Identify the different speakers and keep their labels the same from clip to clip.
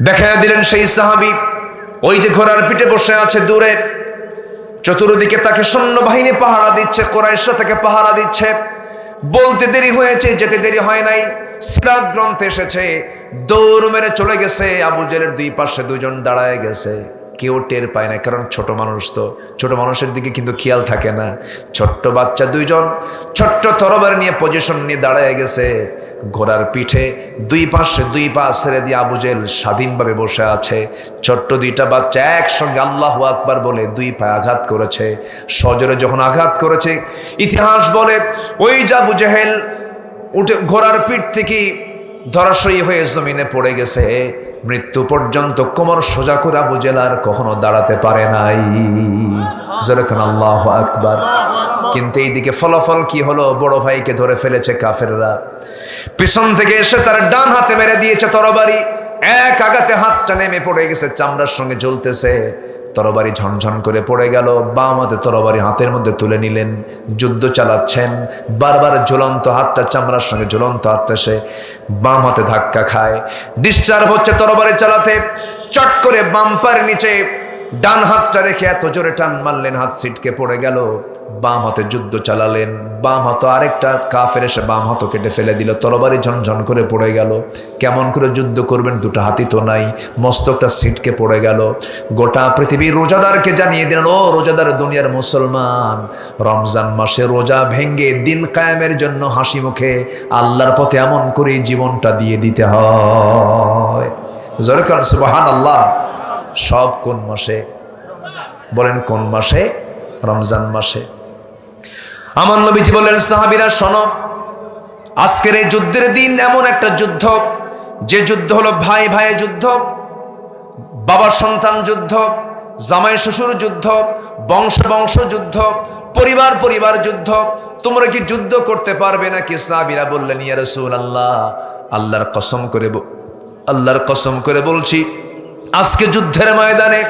Speaker 1: দেখা দিলেন সেই সাহাবি, ওই যে ঘোড়ার পিঠে বসে আছে দূরে। চতুর্দিকে তাকে সৈন্যবাহিনী পাহারা দিচ্ছে কোরাইশা তাকে পাহারা দিচ্ছে। বলতে দেরি হয়েছে, যেতে দেরি হয় নাই। সিরাত গ্রন্থে এসেছে, দৌড় মেরে চলে গেছে, আবু জেলের দুই পাশে দুজন দাঁড়ায় গেছে। কেউ টের পায় না, কারণ ছোট মানুষ তো, ছোট মানুষের দিকে কিন্তু খেয়াল থাকে না। ছোট্ট বাচ্চা দুইজন, ছোট্ট তরবার নিয়ে পজিশন নিয়ে দাঁড়ায় গেছে। ঘোড়ার পিঠে দুই পাশে দুই পা ছেড়ে দিয়ে আবু আবুজেল স্বাধীনভাবে বসে আছে। ছোট্ট দুইটা বাচ্চা একসঙ্গে আল্লাহ আকবার বলে দুই পায়ে আঘাত করেছে। সজরে যখন আঘাত করেছে, ইতিহাস বলে ওই যা বুজেহেল উঠে ঘোড়ার পিঠ থেকে ধরাশয়ী হয়ে জমিনে পড়ে গেছে। মৃত্যু পর্যন্ত কোমর সোজা করে আবু জেলার কখনো দাঁড়াতে পারে নাই। আল্লাহ আকবার। কিন্তু এইদিকে ফলাফল কি হলো? বড় ভাইকে ধরে ফেলেছে কাফেররা। পিছন থেকে এসে তার ডান হাতে মেরে দিয়েছে তরবারি। এক আগাতে হাতটা নেমে পড়ে গেছে, চামড়ার সঙ্গে জ্বলতেছে। তরবারি ঝনঝন করে পড়ে গেল। বাম হাতে তরবারি হাতের মধ্যে তুলে নিলেন। যুদ্ধ চালাচ্ছেন। বারবার ঝুলন্ত হাতটা, চামড়ার সঙ্গে ঝুলন্ত হাতটা সে বাম হাতে ধাক্কা খায়। ডিসচার্জ হচ্ছে তরবারি চালাতে। চট করে বাম্পার নিচে ডান হাতটা রেখে এত জোরে টান মারলেন, হাত সিটকে পড়ে গেল। বাম হাতে যুদ্ধ চালালেন, বাম হাত আরেকটা কাফের এসে বাম হাত কেটে ফেলে দিল, তরবারি ঝনঝন করে পড়ে গেল। কেমন করে যুদ্ধ করবেন দুটো হাতি তো নাই, মস্তকটা সিটকে পড়ে গেল। গোটা পৃথিবী রোজাদারকে জানিয়ে দিলেন, ও রোজাদার দুনিয়ার মুসলমান, রমজান মাসে রোজা ভেঙ্গে দিন কায়েমের জন্য হাসি মুখে আল্লাহর পথে এমন করে জীবনটা দিয়ে দিতে হয়। সুবাহান আল্লাহ সব কোন মাসে? বলেন কোন মাসে? রমজান মাসে। আমার নবীজি বললেন, সাহাবিরা, শোনো, আজকের এই যুদ্ধের দিন এমন একটা যুদ্ধ। যে যুদ্ধ হলো ভাই ভাই যুদ্ধ বাবার সন্তান যুদ্ধ, জামাই শ্বশুর যুদ্ধ, বংশ বংশ যুদ্ধ, পরিবার পরিবার যুদ্ধ। তোমরা কি যুদ্ধ করতে পারবে নাকি? সাহাবিরা বললেন, ইয়া রসুল আল্লাহ আল্লাহর কসম করে আল্লাহর কসম করে বলছি আজকে যুদ্ধের ময়দানে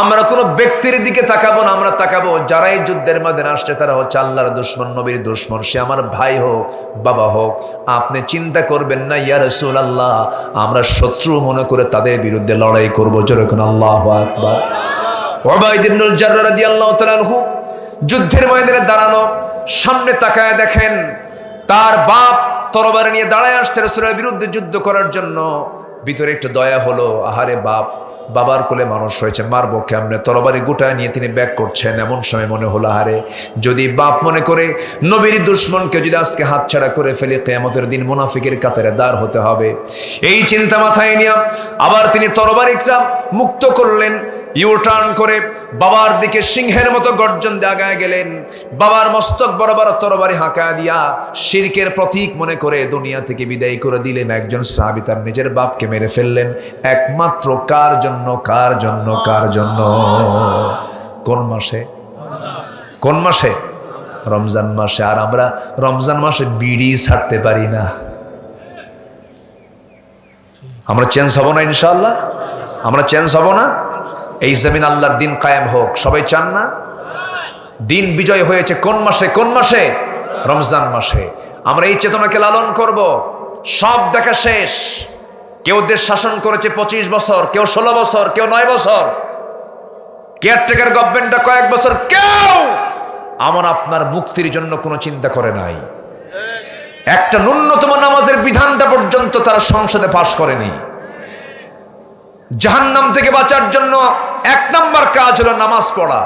Speaker 1: আমরা কোনো ব্যক্তির দিকে তাকাবো না, আমরা তাকাবো যারাই যুদ্ধের ময়দানে আসছে তারা হচ্ছে আল্লাহর দুশ্মন, নবীর দুশ্মন। সে আমার ভাই হোক, বাবা হোক, আপনি চিন্তা করবেন না, ইয়া রসুল আল্লাহ আমরা শত্রু মনে করে তাদের বিরুদ্ধে লড়াই করব যেরকম আল্লাহ আকবার। ওবাইদ ইবনুল জাররা রাদিয়াল্লাহু তাআলা আনহু যুদ্ধের ময়দানে দাঁড়ানো, সামনে তাকায় দেখেন তার বাপ তরবারি নিয়ে দাঁড়ায় আসছে রসুলের বিরুদ্ধে যুদ্ধ করার জন্য। ভিতরে একটু দয়া হলো, আহারে বাপ। বাবার কোলে মানুষ হয়েছে মার বক্ষে আমনে তরবারি গোটায় নিয়ে তিনি ব্যাক করছেন। এমন সময় মনে হলো হারে যদি বাপ মনে করে নবীর দুশ্মনকে যদি আজকে হাতছাড়া করে ফেলে, কেয়ামতের দিন মুনাফিকের কাতারে দাঁড় হতে হবে। এই চিন্তা মাথায় নিয়ে আবার তিনি তরবারিটা মুক্ত করলেন। ইউ টার্ন করে বাবার দিকে সিংহের মতো গর্জন দেখায় গেলেন। বাবার মস্তক বরাবর তরবারি হাঁকা দিয়া শিরকের প্রতীক মনে করে দুনিয়া থেকে বিদায় করে দিলেন। একজন সাহাবি তার নিজের বাপকে মেরে ফেললেন। একমাত্র কার জন্য কার জন্য কার জন্য? কোন মাসে? কোন মাসে? রমজান মাসে। আর আমরা রমজান মাসে বিড়ি ছাড়তে পারি না। আমরা চেঞ্জ হব না ইনশাআল্লাহ? আমরা চেঞ্জ হব না? এই জমিন আল্লাহর দিন কায়েম হোক। সবাই চান না? দিন বিজয় হয়েছে কোন মাসে? কোন মাসে? রমজান মাসে। আমরা এই চেতনাকে লালন করব। সব দেখা শেষ। কেউ দেশ শাসন করেছে পঁচিশ বছর, কেউ ষোলো বছর, কেউ নয় বছর। কেয়ারটেকার গভর্নমেন্টটা কয়েক বছর, কেউ আমার আপনার মুক্তির জন্য কোনো চিন্তা করে নাই। একটা ন্যূনতম নামাজের বিধানটা পর্যন্ত তারা সংসদে পাশ করেনি। জাহান্নাম থেকে বাঁচার জন্য এক নম্বর কাজ হলো নামাজ পড়া।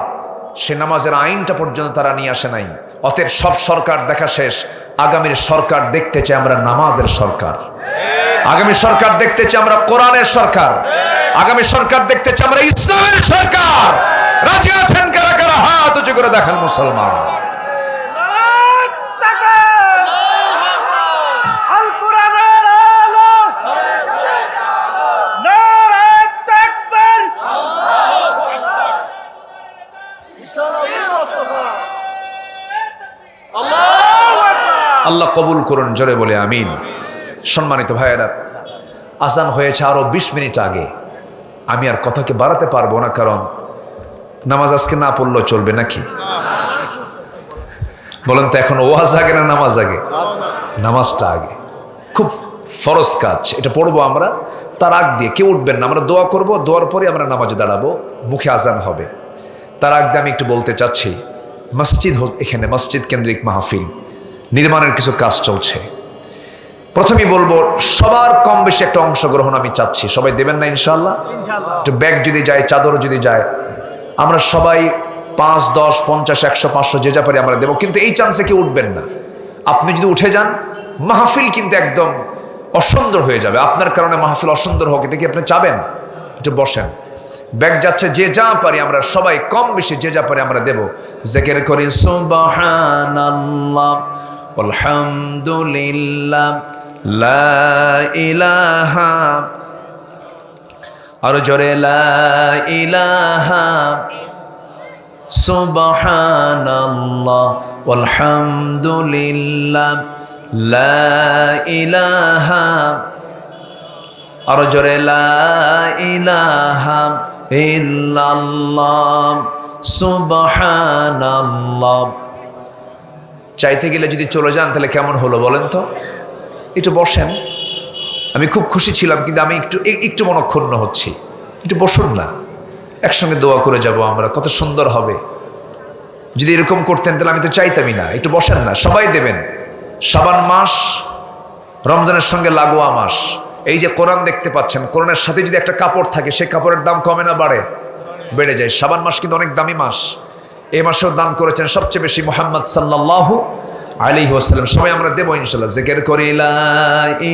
Speaker 1: সে নামাজের আইনটা পর্যন্ত তারা নিয়ে আসে নাই। অতএব সব সরকার দেখা শেষ। আগামীর সরকার দেখতে চাই আমরা নামাজের সরকার। আগামী সরকার দেখতে চাই আমরা কোরআনের সরকার। আগামী সরকার দেখতে চাই আমরা ইসলামের সরকার। রাজি আছেন কারা কারা? হাত উঁচু করে দেখান মুসলমান
Speaker 2: আল কোরআনের আলো নারে তাকবীর
Speaker 1: আল্লাহ কবুল করুন, জোরে বলে আমিন। সম্মানিত ভাইয়েরা, আজান হয়েছে আরও বিশ মিনিট আগে। আমি আর কথাকে বাড়াতে পারব না, কারণ নামাজ আজকে না পড়লেও চলবে নাকি? বলেন তো, এখন ওয়াজ আগে না নামাজ আগে? নামাজটা আগে। খুব ফরজ কাজ, এটা পড়ব আমরা। তার আগ দিয়ে, কেউ উঠবেন না, আমরা দোয়া করব, দোয়ার পরে আমরা নামাজে দাঁড়াবো, মুখে আজান হবে। তার আগ দিয়ে আমি একটু বলতে চাচ্ছি, মসজিদ এখানে মসজিদ কেন্দ্রিক মাহফিল। নির্মাণের কিছু কাজ চলছে। প্রথমেই বলব সবার কম বেশি একটা অংশগ্রহণ আমি চাচ্ছি। সবাই দেবেন না ইনশাল্লাহ একটু ব্যাগ যদি যায় চাদর যদি যায় আমরা সবাই পাঁচ দশ পঞ্চাশ একশো পাঁচশো যে যা পারি আমরা দেবো। কিন্তু এই চান্সে কেউ উঠবেন না। আপনি যদি উঠে যান মাহফিল কিন্তু একদম অসুন্দর হয়ে যাবে। আপনার কারণে মাহফিল অসুন্দর হোক এটা কি আপনি চাবেন? একটু বসেন। ব্যাগ যাচ্ছে যে যা পারি আমরা সবাই কম বেশি যে যা পারি আমরা দেব। জেকের করি সুবহানাল্লাহ। আলহামদুলিল্লাহ, লা ইলাহা, আর জোরে লা ইলাহা, সুবহানাল্লাহ, আলহামদুলিল্লাহ, লা ইলাহা, আর জোরে লা ইলাহা ইল্লাল্লাহ চাইতে গেলে যদি চলে যান, তাহলে কেমন হলো বলেন তো? একটু বসেন। আমি খুব খুশি ছিলাম, কিন্তু আমি একটু একটু মনক্ষুণ্ণ হচ্ছি। একটু বসুন না। একসঙ্গে দোয়া করে যাব আমরা, কত সুন্দর হবে। যদি এরকম করতেন, তাহলে আমি তো চাইতামই না। একটু বসেন না, সবাই দেবেন। সাবান মাস, রমজানের সঙ্গে লাগোয়া মাস। এই যে কোরআন দেখতে পাচ্ছেন, কোরআনের সাথে যদি একটা কাপড় থাকে সেই কাপড়ের দাম কমে না বাড়ে? বেড়ে যায়। সাবান মাস কিন্তু অনেক দামি মাস। এই মাসেও দান করেছেন সবচেয়ে বেশি মোহাম্মদ সাল্লাহ আলী ওসালাম সবাই আমরা দেবো ইনশাল্লাহ। জেকের করি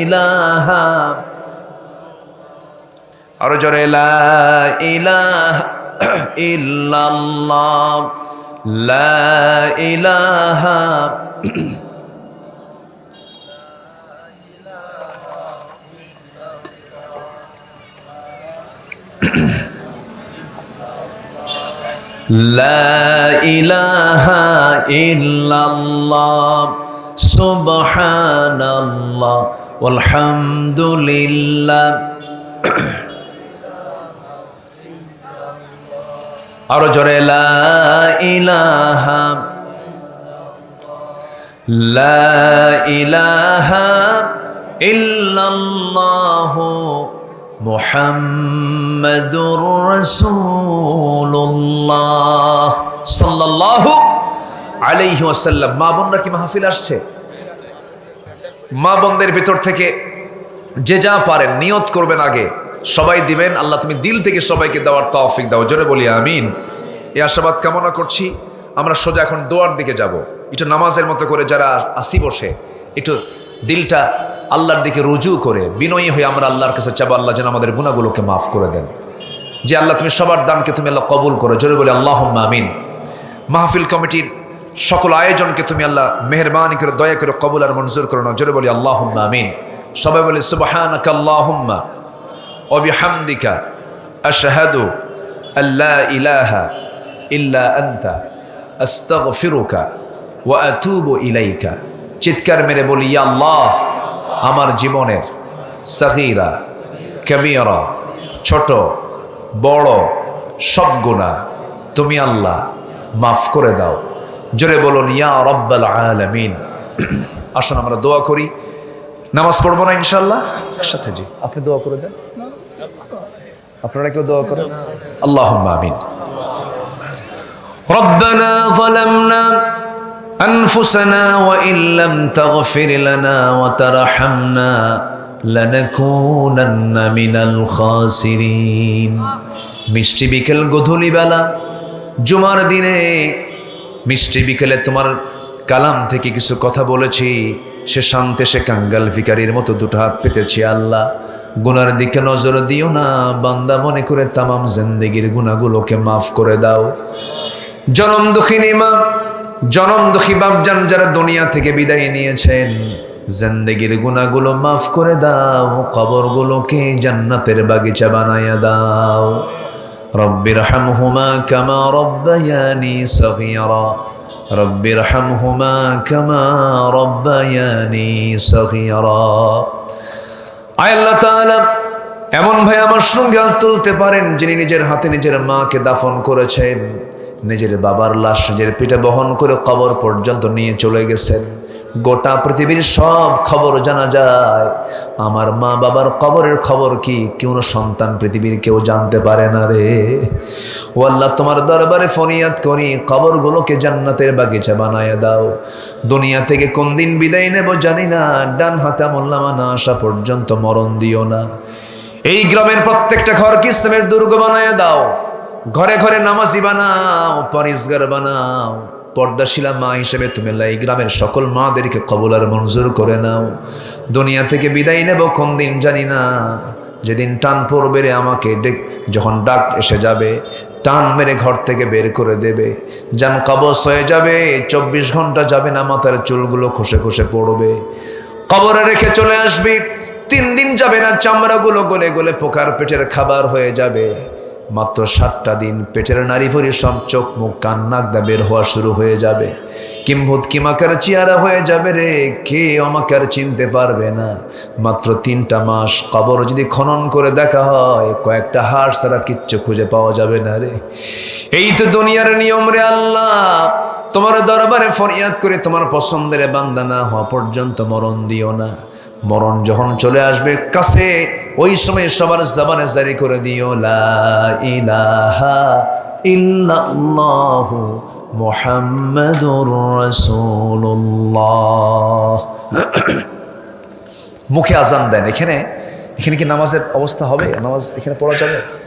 Speaker 1: ইলাহা। আরও জোরে, লা ইলাহা লা ইলাহা لا إله إلا الله سبحان الله والحمد لله আরো জোরে লা ইলাহা লা ইলাহা ইল্লাল্লাহু মুহাম্মাদুর রাসূলুল্লাহ সাল্লাল্লাহু আলাইহি ওয়াসাল্লাম। মা বোনরা কি মাহফিল আসছে? মা বোনদের ভিতর থেকে যে যা পারেন, নিয়ত করবেন আগে। সবাই দিবেন, আল্লাহ তুমি দিল থেকে সবাইকে দেওয়ার তৌফিক দাও। জোরে বলি, আমিন। এই আশাবাদ কামনা করছি, আমরা সোজা এখন দোয়ার দিকে যাব। একটু নামাজের মতো করে যারা আসি বসে, একটু দিলটা আল্লাহর দিকে রুজু করে, বিনয়ী হয়ে আমরা আল্লাহর কাছে চাবো আল্লাহ যেন আমাদের গুণাগুলোকে মাফ করে দেন। যে আল্লাহ, তুমি সবার দানকে তুমি আল্লাহ কবুল করো, জোরে বলে আল্লাহ আমিন। মাহফিল কমিটির সকল আয়োজনকে তুমি আল্লাহ মেহরবানি করে, দয়া করে কবুল আর মঞ্জুর করো না, জোরে বলি আল্লাহ আমিন। সবাই বলি সুবাহানাকা আল্লাহুম্মা ও বিহামদিকা, আশহাদু আল্লা ইলাহা ইল্লা আনতা, আস্তাগফিরুকা ওয়া আতুবু ইলাইকা। চিৎকার মেরে বলি আল্লাহ আমার জীবনের সগীরা কবিরা ছোট বড় সব গুণা তুমি আল্লাহ মাফ করে দাও জোরে বলুন ইয়া রব্বাল আলামিন আসুন আমরা দোয়া করি নামাজ পড়বো না ইনশাল্লাহ একসাথে জি আপনি দোয়া করে দেন আপনারা কেউ দোয়া করেন আল্লাহ আমিন ربنا ظلمنا أنفسنا وإن لم تغفر لنا وترحمنا لنكونن من الخاسرين মিষ্টি বিকেল গধূলি বেলা জুমার দিনে মিষ্টি বিকেলে তোমার কালাম থেকে কিছু কথা বলেছি সে শান্তে সে কাঙ্গাল ভিকারির মতো দুটো হাত পেতেছি আল্লাহ গুনার দিকে নজর দিও না বান্দা মনে করে তামাম জিন্দেগির গুণাগুলোকে মাফ করে দাও জনম দুঃখিনী মা জনম দুঃখী বাপজান যারা দুনিয়া থেকে বিদায় নিয়েছেন, জিন্দেগির গুণাগুলো মাফ করে দাও, কবরগুলোকে জান্নাতের বাগিচা বানায়া দাও। রব্বির হামহুমা কামা রব্বায়ানি সগীরা। রব্বির হামহুমা কামা রব্বায়ানি আয় আল্লাহ তাআলা, এমন ভাই আমার সঙ্গে তুলতে পারেন যিনি নিজের হাতে নিজের মাকে দাফন করেছেন। নিজের বাবার লাশ নিজের পিঠে বহন করে কবর পর্যন্ত নিয়ে চলে গেছেন। গোটা পৃথিবীর সব খবর জানা যায়। আমার মা বাবার কবরের খবর কি? কোনো সন্তান পৃথিবীর কেউ জানতে পারে না রে। ও আল্লাহ, তোমার দরবারে ফরিয়াদ করি, কবরগুলোকে জান্নাতের বাগিচা বানায় দাও। দুনিয়া থেকে কোন দিন বিদায় নেব জানি না, ডান হাতে আমল্লামা না আসা পর্যন্ত মরণ দিও না। এই গ্রামের প্রত্যেকটা ঘরকে ইসলামের দুর্গ বানায় দাও। ঘরে ঘরে নামাজি বানাও, পরিষ্কার বানাও। পর্দাশিলা মা হিসেবে তুমি এই গ্রামের সকল মাদেরকে কবল আর মঞ্জুর করে নাও। দুনিয়া থেকে বিদায় নেব, কোন দিন জানি না। যেদিন টান পড়বে আমাকে যখন ডাক এসে যাবে, টান মেরে ঘর থেকে বের করে দেবে। যান কবস হয়ে যাবে, চব্বিশ ঘণ্টা যাবে না, মাথার চুলগুলো খসে খসে পড়বে। কবরে রেখে চলে আসবি, তিন দিন যাবে না, চামড়াগুলো গলে গলে পোকার পেটের খাবার হয়ে যাবে। মাত্র সাতটা দিন পেটের নারী ভরি সব চোখ মুখ কান নাক দা বের হওয়া শুরু হয়ে যাবে। কিম্ভূত কিমাকার চেয়ারা হয়ে যাবে রে, কে আমাকে আর চিনতে পারবে না। মাত্র তিনটা মাস কবর যদি খনন করে দেখা হয়, কয়েকটা হাড় ছাড়া কিচ্ছু খুঁজে পাওয়া যাবে না রে। এই তো দুনিয়ার নিয়ম রে আল্লাহ। তোমার দরবারে ফরিয়াদ করে তোমার পছন্দের বান্দা না হওয়া পর্যন্ত মরণ দিও না। মরণ যখন চলে আসবে কাছে, ওই সময় সবার জবানে জারি করে দিও মুখে আজান দেন। এখানে এখানে কি নামাজের অবস্থা হবে? নামাজ এখানে পড়া যাবে?